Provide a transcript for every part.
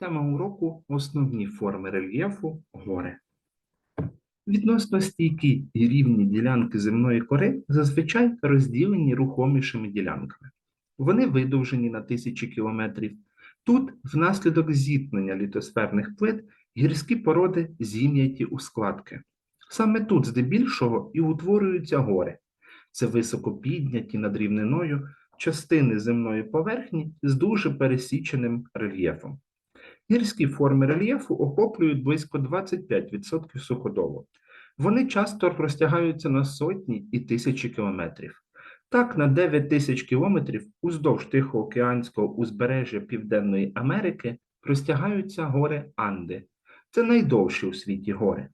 Тема уроку основні форми рельєфу гори. Відносно стійкі і рівні ділянки земної кори зазвичай розділені рухомішими ділянками. Вони видовжені на тисячі кілометрів. Тут, внаслідок зіткнення літосферних плит, гірські породи зім'яті у складки. Саме тут, здебільшого, і утворюються гори. Це високо підняті над рівниною частини земної поверхні з дуже пересіченим рельєфом. Гірські форми рельєфу охоплюють близько 25% суходолу. Вони часто розтягаються на сотні і тисячі кілометрів. Так, на 9 тисяч кілометрів уздовж Тихоокеанського узбережжя Південної Америки простягаються гори Анди. Це найдовші у світі гори.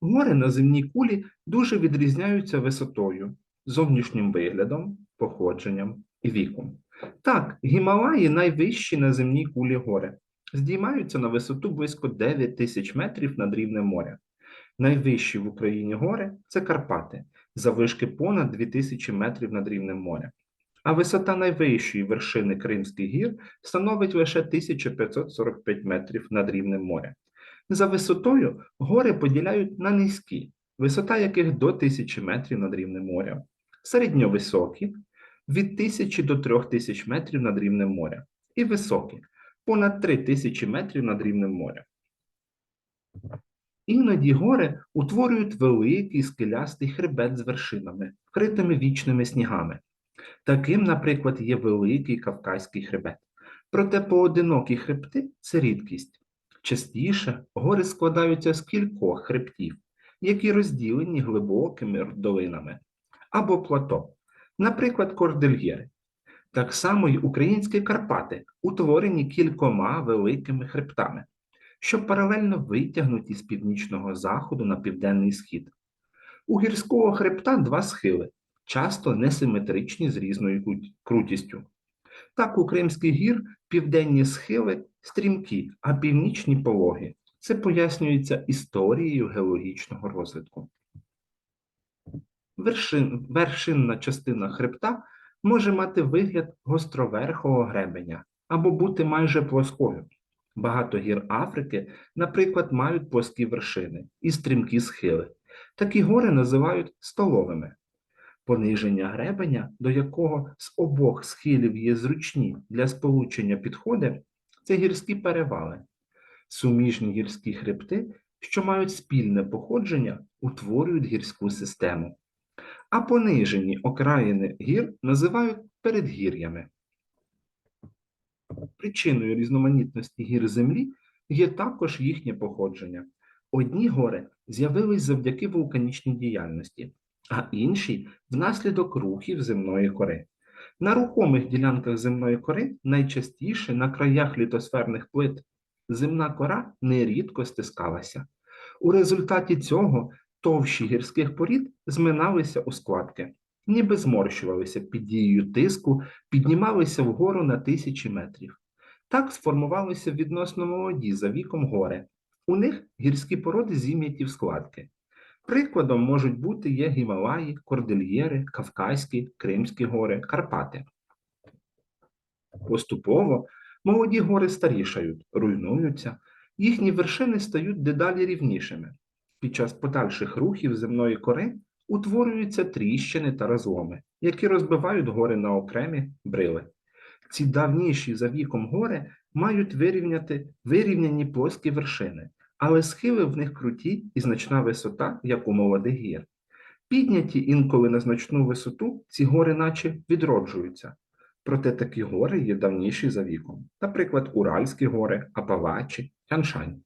Гори на земній кулі дуже відрізняються висотою, зовнішнім виглядом, походженням і віком. Так, Гімалаї найвищі на земній кулі гори. Здіймаються на висоту близько 9 тисяч метрів над рівнем моря. Найвищі в Україні гори це Карпати, заввишки понад 2000 метрів над рівнем моря. А висота найвищої вершини Кримських гір становить лише 1545 метрів над рівнем моря. За висотою гори поділяють на низькі, висота яких до 1000 метрів над рівнем моря, середньовисокі від 1000 до 3000 метрів над рівнем моря, і високі понад 3000 метрів над рівнем моря. Іноді гори утворюють великий скелястий хребет з вершинами, вкритими вічними снігами. Таким, наприклад, є великий Кавказький хребет. Проте поодинокі хребти це рідкість. Частіше гори складаються з кількох хребтів, які розділені глибокими долинами, або плато, наприклад, кордильєри. Так само й українські Карпати утворені кількома великими хребтами, що паралельно витягнуті з північного заходу на південний схід. У гірського хребта два схили, часто несиметричні з різною крутістю. Так, у Кримських гір південні схили стрімкі, а північні пологі. Це пояснюється історією геологічного розвитку. Вершин, вершинна частина хребта може мати вигляд гостроверхого гребеня або бути майже плоскою. Багато гір Африки, наприклад, мають плоскі вершини і стрімкі схили. Такі гори називають столовими. Пониження гребеня, до якого з обох схилів є зручні для сполучення підходи, це гірські перевали. Суміжні гірські хребти, що мають спільне походження, утворюють гірську систему. А понижені окраїни гір називають передгір'ями. Причиною різноманітності гір землі є також їхнє походження. Одні гори з'явились завдяки вулканічній діяльності, а інші внаслідок рухів земної кори. На рухомих ділянках земної кори найчастіше на краях літосферних плит земна кора нерідко стискалася. У результаті цього товщі гірських порід зминалися у складки, ніби зморщувалися під дією тиску, піднімалися вгору на тисячі метрів. Так сформувалися відносно молоді за віком гори. У них гірські породи зім'яті в складки. Прикладом можуть бути є Гімалаї, Кордильєри, Кавказькі, Кримські гори, Карпати. Поступово молоді гори старішають, руйнуються, їхні вершини стають дедалі рівнішими. Під час подальших рухів земної кори утворюються тріщини та розломи, які розбивають гори на окремі брили. Ці давніші за віком гори мають вирівняти вирівняні плоскі вершини, але схили в них круті і значна висота, як у молодих гір. Підняті інколи на значну висоту, ці гори наче відроджуються. Проте такі гори є давніші за віком, наприклад, Уральські гори, Апалачі, Тяншань.